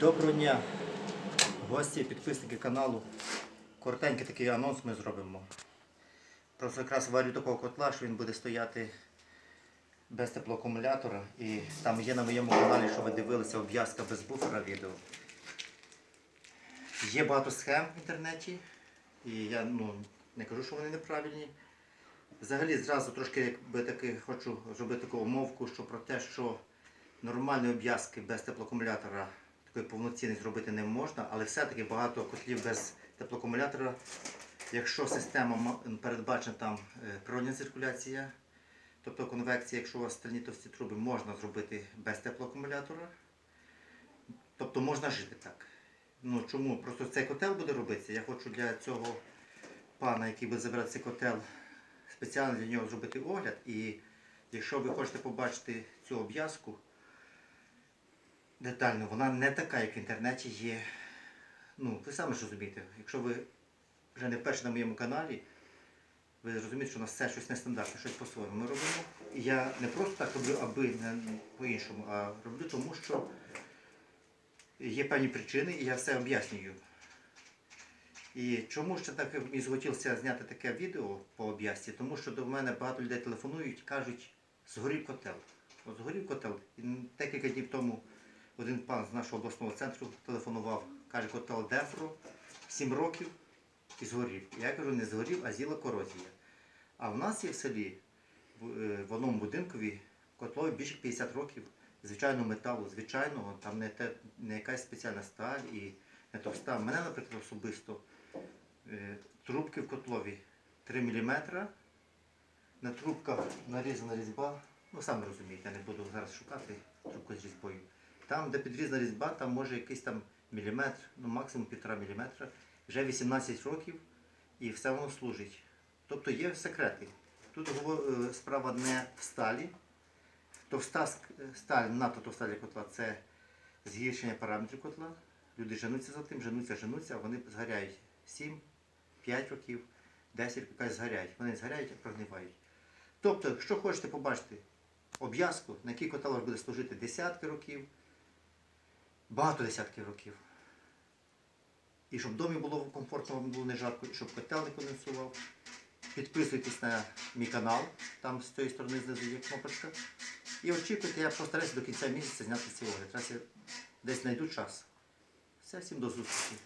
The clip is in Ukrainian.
Доброго дня, гості, підписники каналу. Коротенький такий анонс ми зробимо. Просто якраз варю такого котла, що він буде стояти без теплоакумулятора. І там є на моєму каналі, що ви дивилися, обв'язка без буфера відео. Є багато схем в інтернеті, і я ну, не кажу, що вони неправильні. Взагалі зразу трошки якби таки хочу зробити таку умовку, що про те, що нормальної обв'язки без теплоакумулятора такої повноцінної зробити не можна, але все-таки багато котлів без теплоакумулятора, якщо система передбачена там е, природня циркуляція, тобто конвекція, якщо у вас стальні товсті труби, можна зробити без теплоакумулятора. Тобто можна жити так. Ну чому? Просто цей котел буде робитися. Я хочу для цього пана, який буде забирати цей котел, спеціально для нього зробити огляд. І якщо ви хочете побачити цю обв'язку детально, вона не така, як в інтернеті є. Ну, ви самі ж розумієте, якщо ви вже не вперше на моєму каналі, ви розумієте, що у нас все щось нестандартне, щось по-своєму ми робимо. І я не просто так роблю, аби не по-іншому, а роблю тому, що є певні причини, і я все об'яснюю. І чому ще так мені захотілося зняти таке відео по об'ясці? Тому що до мене багато людей телефонують, кажуть, згорів котел. От згорів котел. І декілька днів тому один пан з нашого обласного центру телефонував, каже, котел Дефро, 7 років і згорів. Я кажу, не згорів, а з'їла корозія. А в нас є в селі, в, е, одному будинкові, котлові більше 50 років, звичайного металу, звичайного, там не, те, не якась спеціальна сталь і не товста. Мене, наприклад, особисто е, трубки в котлові 3 мм. На трубках нарізана різьба. Ну, самі розумієте, я не буду зараз шукати трубку з різьбою. Там, де підрізана різьба, там може якийсь там міліметр, ну максимум півтора міліметра. Вже 18 років і все воно служить. Тобто є секрети. Тут е, справа не в сталі. Товста сталь, надто товста для котла це згіршення параметрів котла. Люди женуться за тим, женуться, женуться, а вони згоряють 7, 5 років, 10 років, згоряють. Вони згоряють, а прогнивають. Тобто, якщо хочете побачити обв'язку, на який котел буде служити десятки років, багато десятків років. І щоб в домі було комфортно, вам було не жарко, і щоб котел не конденсував. Підписуйтесь на мій канал, там з цієї сторони знизу є кнопочка. І очікуйте, я постараюся до кінця місяця зняти ці огляд. Раз я десь знайду час. Все, всім до зустрічі.